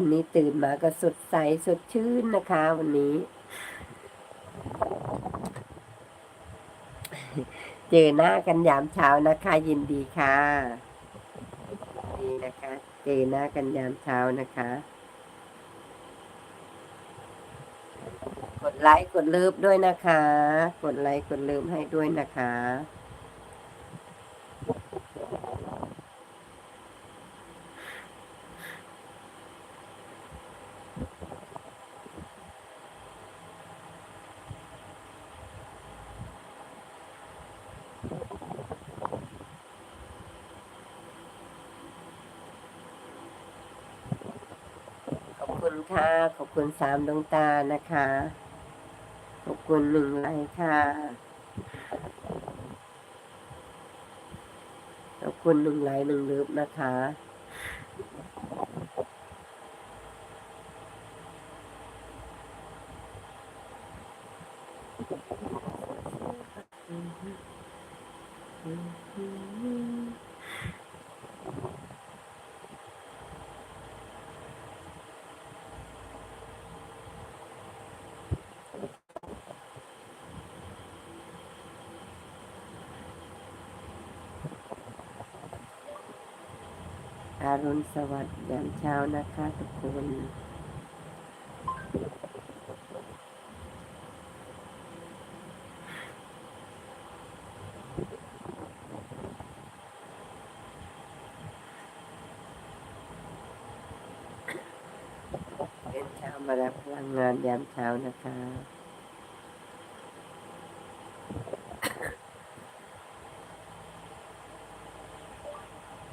วันนี้ตื่นมาก็สดใสสดชื่นนะคะ วันนี้ เจอหน้ากันยามเช้านะคะ ยินดีค่ะนี่นะคะ เจอหน้ากันยามเช้านะคะ กดไลค์กดเลิฟด้วยนะคะ กดไลค์กดเลิฟให้ด้วยนะคะ ค่ะ ขอบคุณสามดวงตานะคะ ขอบคุณหนึ่งไลค์ค่ะ ขอบคุณหนึ่งไลค์หนึ่งลิฟนะคะอารุณสวัสดิ์ยามเช้านะคะทุกคนเป็นเช้ามารับพลังงานยามเช้านะคะ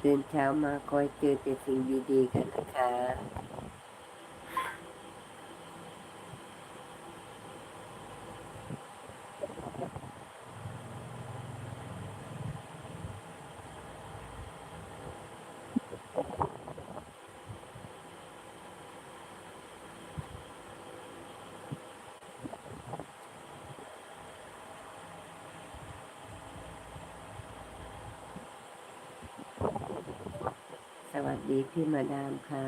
ตื่นเช้ามาคอยเจอแต่สิ่งดีๆกันนะคะ วัสดีพี่มาดามค่ะ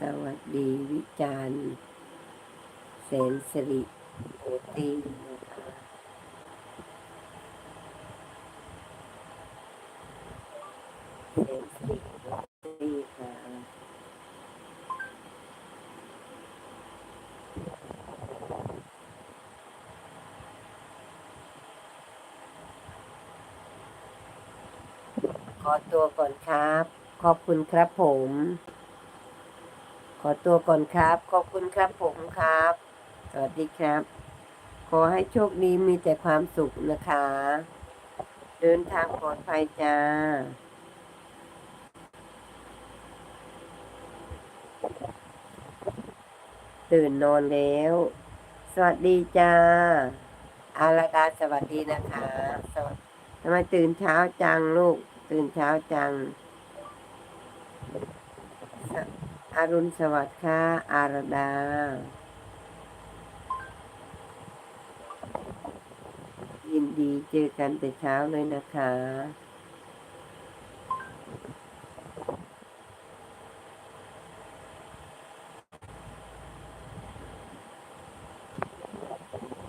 สวัสดีวิจารณ์ แสนสิริโอตีนะคะแสนสิริโอตีค่ะขอตัวก่อนครับ ขอบคุณครับผม ขอตัวก่อนครับ ขอบคุณครับผมครับ สวัสดีครับ ขอให้โชคดีมีแต่ความสุขนะคะ เดินทางปลอดภัยจ้า ตื่นนอนแล้ว สวัสดีจ้า อาราดาสวัสดีนะคะสวัสทำไมตื่นเช้าจังลูก ตื่นเช้าจังอารุณสวัสดิ์ค่ะ อารดา ยิน ดีเจอกันแต่เช้าเลยนะคะ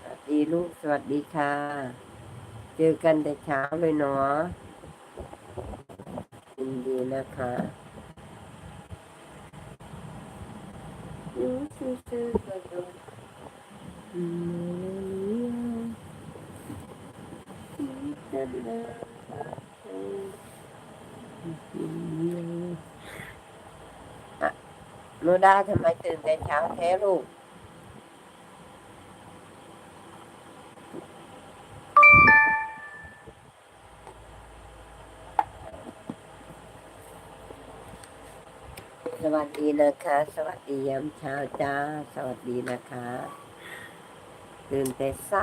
สวัสดีลูกสวัสดีค่ะ เจอกันแต่เช้าเลยเนาะยินดีนะคะยูซูซูกระโดดอืมจะเดินอะ โนดาทำไมตื่นแต่เช้าแท้ลูก สวัสดีนะคะ สวัสดียามเช้าจ้า สวัสดีนะคะ ตื่นแต่เช้า